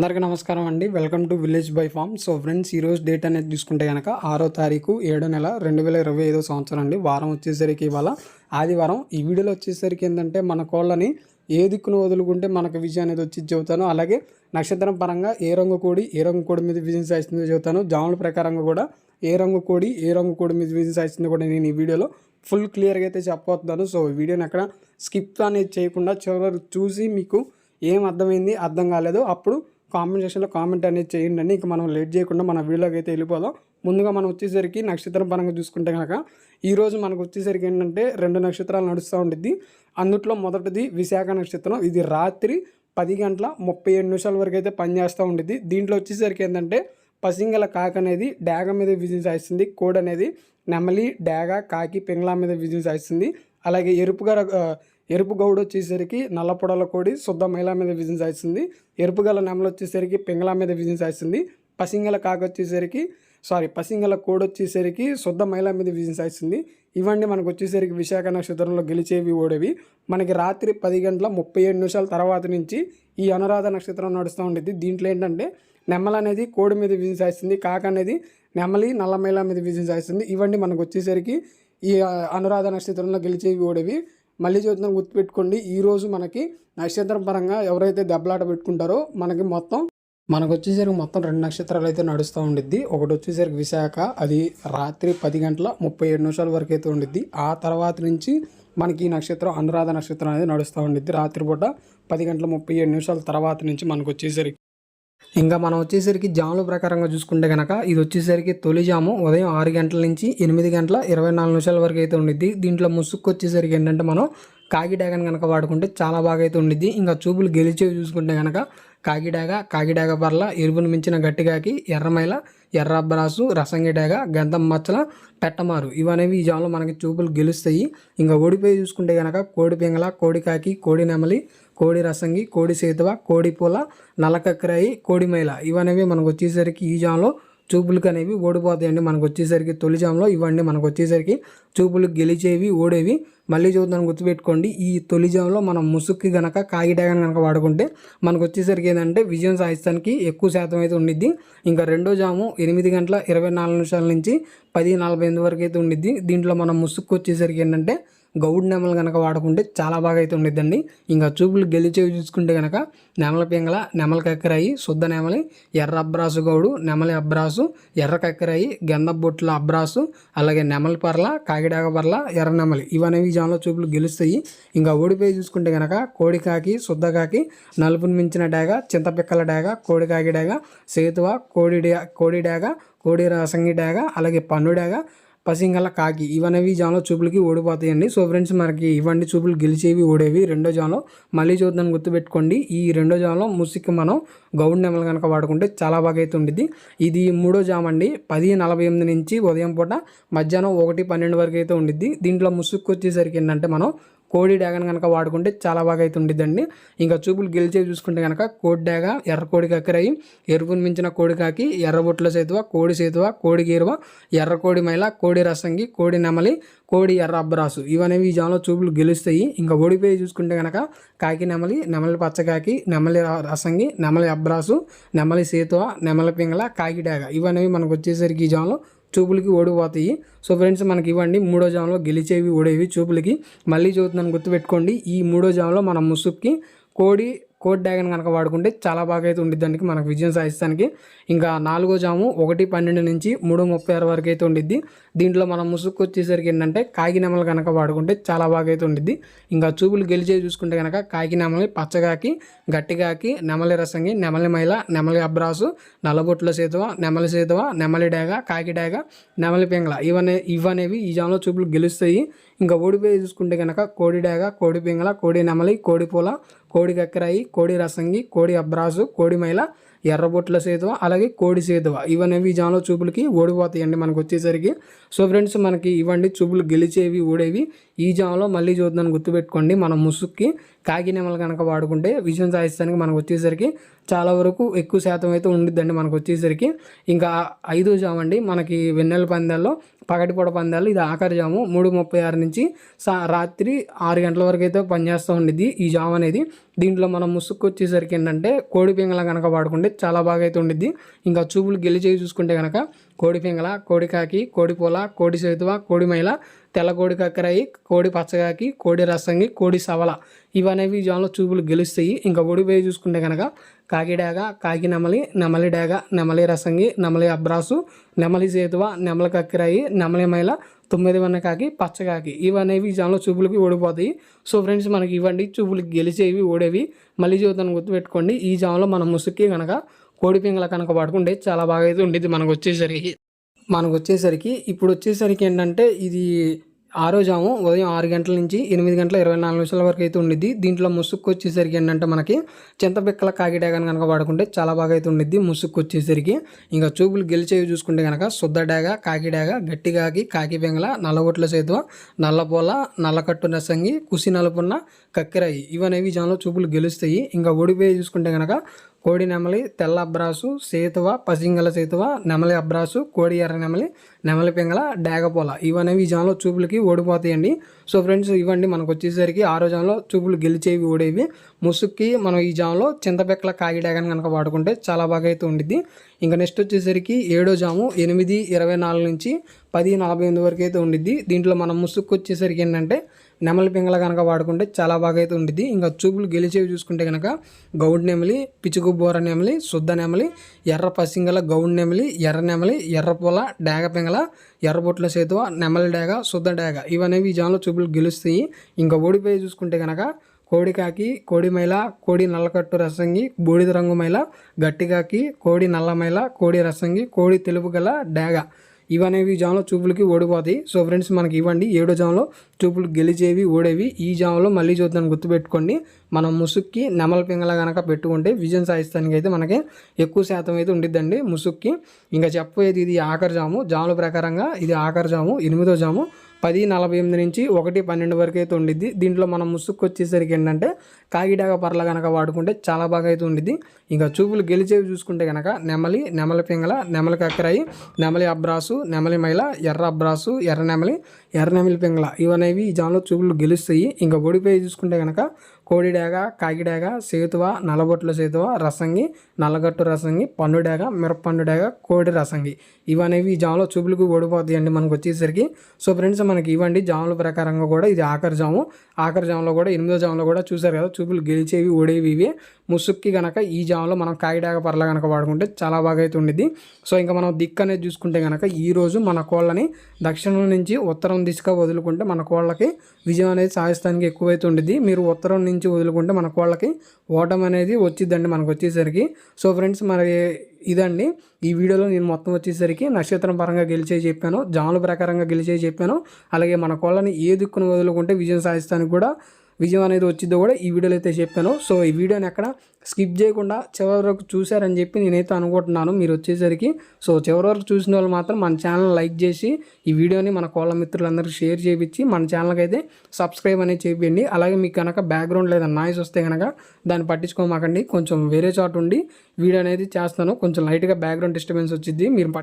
అందరికీ నమస్కారం అండి. Welcome to village by farm so friends ఈరోజు డేట్ అనేది చూసుకుంటే కనుక ఆరో తారీఖు ఏడో నెల రెండు వేల ఇరవై ఐదో సంవత్సరం అండి. వారం వచ్చేసరికి ఇవాళ ఆదివారం. ఈ వీడియోలో వచ్చేసరికి ఏంటంటే మన కోళ్ళని ఏ దిక్కును వదులుకుంటే మనకు విజయం అనేది వచ్చి చెబుతాను. అలాగే నక్షత్రం పరంగా ఏ రంగు కోడి ఏ రంగు కోడి మీద విజయం సాధిస్తుందో చెబుతాను. జాముల ప్రకారంగా కూడా ఏ రంగు కోడి ఏ రంగు కోడి మీద విజయం సాధిస్తుందో కూడా నేను ఈ వీడియోలో ఫుల్ క్లియర్గా అయితే చెప్పబోతున్నాను. సో ఈ వీడియోని అక్కడ స్కిప్ అనేది చేయకుండా చివరి చూసి మీకు ఏం అర్థమైంది అర్థం కాలేదు. అప్పుడు కామెంట్ సెక్షన్లో కామెంట్ అనేది చేయండి. అండి ఇంకా మనం లేట్ చేయకుండా మన వీడియోకి అయితే వెళ్ళిపోదాం. ముందుగా మనం వచ్చేసరికి నక్షత్రం పరంగా చూసుకుంటే కనుక ఈరోజు మనకు వచ్చేసరికి ఏంటంటే రెండు నక్షత్రాలు నడుస్తూ ఉంటుంది అందుట్లో మొదటిది విశాఖ నక్షత్రం. ఇది రాత్రి పది గంటల ముప్పై ఏడు నిమిషాల వరకు అయితే పనిచేస్తూ ఉంటుంది దీంట్లో వచ్చేసరికి ఏంటంటే పసింగల కాక అనేది డాగ మీద విజయం సాధిస్తుంది కోడ్ అనేది నెమలి డాగ కాకి పింగళ మీద విజయం సాధిస్తుంది అలాగే ఎరుపుగా ఎరుపు గౌడ వచ్చేసరికి నల్ల పొడల కోడి శుద్ధ మహిళ మీద విజయం సాధిస్తుంది. ఎరుపు గల నెమలు వచ్చేసరికి పింగళ మీద విజయం సాధిస్తుంది. పసింగల కాక వచ్చేసరికి సారీ పసింగల కోడి వచ్చేసరికి శుద్ధ మహిళ మీద విజయం సాధిస్తుంది. ఇవన్నీ మనకు వచ్చేసరికి విశాఖ నక్షత్రంలో గెలిచేవి ఓడేవి. మనకి రాత్రి పది గంటల ముప్పై ఏడు నిమిషాల తర్వాత నుంచి ఈ అనురాధ నక్షత్రం నడుస్తూ ఉండేది దీంట్లో ఏంటంటే నెమ్మల అనేది కోడి మీద విజయం సాధిస్తుంది కాక అనేది నెమలి నల్ల మహిళ మీద విజయం సాధిస్తుంది. ఇవన్నీ మనకు వచ్చేసరికి ఈ అనురాధ నక్షత్రంలో గెలిచేవి ఓడేవి. మళ్ళీ చెబుతున్నాను గుర్తుపెట్టుకోండి. ఈరోజు మనకి నక్షత్రం పరంగా ఎవరైతే దెబ్బలాట పెట్టుకుంటారో మనకి మొత్తం మనకు వచ్చేసరికి మొత్తం రెండు నక్షత్రాలు అయితే నడుస్తూ ఉండిద్ది. ఒకటి వచ్చేసరికి విశాఖ అది రాత్రి పది గంటల ముప్పై ఏడు నిమిషాల వరకు అయితే ఉండిద్ది. ఆ తర్వాత నుంచి మనకి ఈ నక్షత్రం అనురాధ నక్షత్రం అనేది నడుస్తూ ఉండిద్ది. రాత్రిపూట పది గంటల ముప్పై ఏడు నిమిషాల తర్వాత నుంచి మనకు వచ్చేసరికి ఇంకా మనం వచ్చేసరికి జాముల ప్రకారంగా చూసుకుంటే కనుక ఇది వచ్చేసరికి తొలి జాము ఉదయం ఆరు గంటల నుంచి ఎనిమిది గంటల ఇరవై నాలుగు నిమిషాల వరకు అయితే ఉండిద్ది. దీంట్లో ముసుక్కు వచ్చేసరికి ఏంటంటే మనం కాకి డ్యాగన్ కనుక వాడుకుంటే చాలా బాగా అయితే ఉండిద్ది. ఇంకా చూపులు గెలిచేవి చూసుకుంటే కనుక కాకిడాగ కాకిడాగ పర్ల ఎరుపును మించిన గట్టిగాకి ఎర్రమైల ఎర్రబ్బరాసు రసంగిడాగ గంధం మచ్చల పెట్టమారు. ఇవనేవి ఈ జాములో మనకి చూపులు గెలుస్తాయి. ఇంకా ఓడిపోయి చూసుకుంటే కనుక కోడి పింగళ కోడి కాకి కోడి నెమలి కోడి రసంగి కోడి సేతువ కోడి పూల నల్లకక్కరాయి కోడి మైల. ఇవనేవి మనకు వచ్చేసరికి ఈ జామ్లో చూపులకు అనేవి ఓడిపోతాయండి. మనకు వచ్చేసరికి తొలిజాంలో ఇవన్నీ మనకు వచ్చేసరికి చూపులు గెలిచేవి ఓడేవి. మళ్ళీ చూద్దాం గుర్తుపెట్టుకోండి. ఈ తొలి జామ్లో మనం ముసుక్కి గనక కాగిడాగన్ కనుక వాడుకుంటే మనకు వచ్చేసరికి ఏంటంటే విజయం సాధిస్తానికి ఎక్కువ శాతం అయితే ఉండిద్ది. ఇంకా రెండో జాము ఎనిమిది గంటల ఇరవై నాలుగు నిమిషాల నుంచి పది నలభై ఎనిమిది వరకు అయితే ఉండిద్ది. దీంట్లో మనం ముసుక్కు వచ్చేసరికి ఏంటంటే గౌడ్ నెమలు కనుక వాడుకుంటే చాలా బాగా అయితే ఉండిద్దండి ఇంకా చూపులు గెలిచేవి చూసుకుంటే కనుక నెమల పింగళ నెమల కక్కరాయి శుద్ధ నెమలి ఎర్ర అబ్రాసు గౌడు నెమలి అబ్రాసు ఎర్ర కక్కరాయి గంధ బొట్ల అబ్రాసు అలాగే నెమలి పర్ల కాకిడాగ పర్ల ఎర్ర నెమలి. ఇవనేవి జాన్లో చూపులు గెలుస్తాయి. ఇంకా ఓడిపోయి చూసుకుంటే కనుక కోడి కాకి శుద్ధ కాకి నలుపుని మించిన డాగ చింతపిక్కల డాగ కోడి కాకి డాగ సేతువ కోడి డా కోడి డాగ కోడి రసంగి డాగ అలాగే పన్ను డాగ పసింగల కాకి. ఇవనేవి జాన్లో చూపులకి ఓడిపోతాయండి. సో ఫ్రెండ్స్ మనకి ఇవన్నీ చూపులు గెలిచేవి ఓడేవి. రెండో జాన్లో మళ్ళీ చూద్దాం గుర్తుపెట్టుకోండి. ఈ రెండో జాన్లో ముసిక్కి మనం గౌడ్ నెమలు కనుక వాడుకుంటే చాలా బాగా అయితే ఉండిద్ది ఇది మూడో జామ్ అండి. పది నలభై ఎనిమిది నుంచి ఉదయం పూట మధ్యాహ్నం ఒకటి పన్నెండు వరకు అయితే ఉండిద్ది. దీంట్లో ముసుక్కు వచ్చేసరికి ఏంటంటే మనం కోడి డాగను కనుక వాడుకుంటే చాలా బాగా అయితే ఉండిద్దండి. ఇంకా చూపులు గెలిచే చూసుకుంటే కనుక కోడి డాగ ఎర్ర కోడి కక్కరయి ఎరుపుని మించిన కోడి కాకి ఎర్రబొట్ల సేతువ కోడి సేతువ కోడి గీరువ ఎర్ర కోడి మైల కోడి రసంగి కోడి నెమలి కోడి ఎర్ర అబ్బరాసు. ఇవనేవి ఈ జాములో చూపులు గెలుస్తాయి. ఇంకా ఓడిపోయి చూసుకుంటే కనుక కాకి నెమలి నెమలి పచ్చకాకి నెమలి రసంగి నెమలి అబ్బరాసు నెమలి సేతువ నెమలి పింగళ కాకి డాగ ఇవనేవి మనకు వచ్చేసరికి ఈ జాలో చూపులకి ఓడిపోతాయి. సో ఫ్రెండ్స్ మనకి ఇవ్వండి. మూడో జామ్లో గెలిచేవి ఓడేవి చూపులకి. మళ్ళీ చూస్తున్నాను గుర్తుపెట్టుకోండి. ఈ మూడో జామ్లో మన ముసుక్కి కోడి కోడ్ డ్యాగన్ కనుక వాడుకుంటే చాలా బాగా అయితే ఉండిద్దానికి మనకు విజయం సాధిస్తానికి. ఇంకా నాలుగో జాము ఒకటి పన్నెండు నుంచి మూడు ముప్పై ఆరు వరకు అయితే ఉండిద్ది. దీంట్లో మనం ముసుగు వచ్చేసరికి ఏంటంటే కాకినామలు కనుక వాడుకుంటే చాలా బాగా అయితే ఉండిద్ది. ఇంకా చూపులు గెలిచే చూసుకుంటే కనుక కాకి నెమలి పచ్చగాకి గట్టిగాకి నెమలి రసంగి నెమలి మైల నెమలి అబ్రాసు నల్లబొట్ల సేతువ నెమలి సేతువ నెమలి డాగ కాకి డాగ నెమలి పింగళ ఇవనే ఇవనేవి ఈ జాములో చూపులు గెలుస్తాయి. ఇంకా ఓడిపోయి చూసుకుంటే కనుక కోడి డాగ కోడి పింగళ కోడి నెమలి కోడి పూల కోడి కక్కరాయి కోడి రసంగి కోడి అబ్రాసు కోడి మైల ఎర్రబొట్ల సేతువ అలాగే కోడి సేతువ. ఇవనేవి ఈ చూపులకి ఓడిపోతాయండి మనకు వచ్చేసరికి. సో ఫ్రెండ్స్ మనకి ఇవ్వండి చూపులు గెలిచేవి ఓడేవి ఈ జామ్లో మళ్ళీ చూద్దాం గుర్తుపెట్టుకోండి. మనం ముసుక్కి కాకినెమలు కనుక వాడుకుంటే విజయం సాధిస్తానికి మనకు వచ్చేసరికి చాలా వరకు ఎక్కువ శాతం అయితే ఉండిద్దండి మనకు వచ్చేసరికి. ఇంకా ఐదో జామండి అండి మనకి వెన్నెల పందాల్లో పగటిపూట పందాలు ఇది ఆఖరి జాము మూడు ముప్పై ఆరు నుంచి సా రాత్రి ఆరు గంటల వరకు అయితే పనిచేస్తూ ఉండేది ఈ జామ్ అనేది. దీంట్లో మనం ముసుక్కు వచ్చేసరికి ఏంటంటే కోడి పింగళ కనుక వాడుకుంటే చాలా బాగా అయితే ఉండిద్ది. ఇంకా చూపులు గెలిచేవి చూసుకుంటే కనుక కోడి పింగళ కోడికాకి కాకి కోడి సేతువ కోడి మైల తెల్ల కోడి కక్కరాయి కోడి పచ్చగాకి కోడి రసంగి కోడి సవల ఇవనేవి జాన్లో చూపులు గెలుస్తాయి. ఇంకా ఓడిపోయి చూసుకుంటే కనుక కాకిడాగ కాకి నెమలి నెమలి డాగ నెమలి రసంగి నెమలి అబ్రాసు నెమలి సేతువ నెమలి కక్కిరాయి నెమలి మైల తొమ్మిది వన్న కాకి పచ్చకాకి ఇవనేవి ఈ చూపులకి ఓడిపోతాయి. సో ఫ్రెండ్స్ మనకి ఇవ్వండి. చూపులకి గెలిచేవి ఓడేవి. మళ్ళీ జీవితాన్ని గుర్తుపెట్టుకోండి. ఈ జాన్లో మనం ముసుక్కి కనుక కోడి పింగల కనుక పడుకుంటే చాలా బాగా అయితే ఉండేది మనకు వచ్చేసరికి. మనకు వచ్చేసరికి ఇప్పుడు వచ్చేసరికి ఏంటంటే ఇది ఆ రోజాము ఉదయం ఆరు గంటల నుంచి ఎనిమిది గంటల ఇరవై నాలుగు నిమిషాల వరకు అయితే ఉండిద్ది. దీంట్లో ముసుక్కు వచ్చేసరికి ఏంటంటే మనకి చింతపిక్కల కాకిడాగని కనుక వాడుకుంటే చాలా బాగా అయితే ఉండిద్ది ముసుక్కు వచ్చేసరికి ఇంకా చూపులు గెలిచేవి చూసుకుంటే కనుక శుద్ధ డేగ కాకి గట్టి కాకి బెంగళ నల్లగొట్ల సేతువ నల్లపోల నల్లకట్టు నసంగి కుసి నలుపున్న కక్కిరాయి. ఇవనేవి జనంలో చూపులు గెలుస్తాయి. ఇంకా ఓడిపోయి చూసుకుంటే కనుక కోడి నెమలి తెల్ల అబ్రాసు సేతువ పసింగల సేతువ నెమలి అబ్రాసు కోడి ఎర్ర నెమలి నెమలి పింగళ డేగపోల. ఇవనేవి ఈ జాన్లో చూపులకి ఓడిపోతాయండి. సో ఫ్రెండ్స్ ఇవ్వండి. మనకు వచ్చేసరికి ఆరో జాన్లో చూపులు గెలిచేవి ఓడేవి. ముసుక్కి మనం ఈ జామ్లో చింతపెక్కల కాగి డాగని కనుక వాడుకుంటే చాలా బాగా అయితే ఉండిద్ది. ఇంకా నెక్స్ట్ వచ్చేసరికి ఏడో జాము ఎనిమిది ఇరవై నాలుగు నుంచి పది నలభై ఎనిమిది వరకు అయితే ఉండిద్ది. దీంట్లో మనం ముసుక్కు వచ్చేసరికి ఏంటంటే నెమల పింగళ కనుక వాడుకుంటే చాలా బాగా అయితే ఉండిద్ది. ఇంకా చూపులు గెలిచేవి చూసుకుంటే కనుక గౌడ్ నెమలి పిచుకు బోర నెమలి శుద్ధ నెమలి ఎర్ర పసింగల గౌడ్ నెమలి ఎర్ర నెమలి ఎర్ర పూల డేగ పింగళ ఎర్రబొట్ల సేతువ నెమలి డాగ శుద్ధ డాగ ఇవనేవి ఈ జాన్లో చూపులు గెలుస్తాయి. ఇంకా ఓడిపోయి చూసుకుంటే కనుక కోడికాకి కోడి మైల కోడి నల్లకట్టు రసంగి బూడిద రంగు మైల గట్టికాకి కోడి నల్ల మైల కోడి రసంగి కోడి తెలుపు గల డాగ ఇవనేవి జామ్లో చూపులకి ఓడిపోతాయి. సో ఫ్రెండ్స్ మనకి ఇవ్వండి. ఏడో జామ్లో చూపులు గెలిచేవి ఓడేవి. ఈ జామ్లో మళ్ళీ చూద్దాం. గుర్తుపెట్టుకోండి. మనం ముసుక్కి నెమల పింగల కనుక పెట్టుకుంటే విజయం సాధిస్తానికి అయితే మనకి ఎక్కువ శాతం అయితే ఉండిద్దండి ముసుక్కి. ఇంకా చెప్పేది ఇది ఆఖరి జాము. జాముల ప్రకారంగా ఇది ఆఖరి జాము ఎనిమిదో జాము. పది నలభై ఎనిమిది నుంచి ఒకటి పన్నెండు వరకు అయితే ఉండిద్ది. దీంట్లో మనం ముసుక్కు వచ్చేసరికి ఏంటంటే కాగిడాగ పర్ల కనుక వాడుకుంటే చాలా బాగా అయితే ఉండిద్ది. ఇంకా చూపులు గెలిచేవి చూసుకుంటే కనుక నెమలి నెమలి పింగళ నెమలి కక్కరాయి నెమలి అబ్రాసు నెమలి మైల ఎర్ర అబ్రాసు ఎర్ర నెమలి ఎర్ర నెమలి పింగళ ఇవనేవి ఈ జాన్లో చూపులు గెలుస్తాయి. ఇంకా ఓడిపోయి చూసుకుంటే కనుక కోడిడాగ కాకిడాగ సేతువ నల్లబొట్ల సేతువ రసంగి నల్లగట్టు రసంగి పండుడాగ మిరపండుడాగ కోడి రసంగి. ఇవనేవి ఈ జాములో చూపులకు ఓడిపోతాయండి మనకు వచ్చేసరికి. సో ఫ్రెండ్స్ మనకి ఇవ్వండి జాముల ప్రకారంగా కూడా ఇది ఆఖరి జాము. ఆఖరి జాములో కూడా ఎనిమిదో జాములో కూడా చూసారు కదా చూపులు గెలిచేవి ఓడేవి ఇవి. ముసుక్కి కనుక ఈ జామ్లో మనం కాకిడాగ పర్ల కనుక వాడుకుంటే చాలా బాగా అయితే ఉండేది సో ఇంకా మనం దిక్కు అనేది చూసుకుంటే కనుక ఈరోజు మన కోళ్ళని దక్షిణం నుంచి ఉత్తరం దిశగా వదులుకుంటే మన కోళ్ళకి విజయం అనేది సాధిస్తానికి ఎక్కువైతే ఉండేది మీరు ఉత్తరం నుంచి వదులుకుంటే మన కోళ్ళకి ఓటం అనేది వచ్చిద్దండి మనకు వచ్చేసరికి. సో ఫ్రెండ్స్ మరి ఇదండి. ఈ వీడియోలో నేను మొత్తం వచ్చేసరికి నక్షత్రం పరంగా గెలిచే చెప్పాను జాముల ప్రకారంగా గెలిచే చెప్పాను. అలాగే మన కోళ్ళని ఏ దిక్కును వదులుకుంటే విజయం సాధిస్తానికి కూడా విజయం అనేది వచ్చిందో కూడా ఈ వీడియోలో అయితే చెప్పాను. సో ఈ వీడియోని ఎక్కడ స్కిప్ చేయకుండా చివరి వరకు చూశారని చెప్పి నేనైతే అనుకుంటున్నాను. మీరు వచ్చేసరికి సో చివరి వరకు చూసిన వాళ్ళు మాత్రం మన ఛానల్ లైక్ చేసి ఈ వీడియోని మన కోళ్ళ మిత్రులందరికీ షేర్ చేయించి మన ఛానల్కి అయితే సబ్స్క్రైబ్ అనేది చేయండి అలాగే మీకు కనుక బ్యాక్గ్రౌండ్ లేదా నాయిస్ వస్తే కనుక దాన్ని పట్టించుకోమాకండి. కొంచెం వేరే చోట ఉండి వీడియో అనేది చేస్తాను. కొంచెం లైట్గా బ్యాక్గ్రౌండ్ డిస్టర్బెన్స్ వచ్చింది మీరు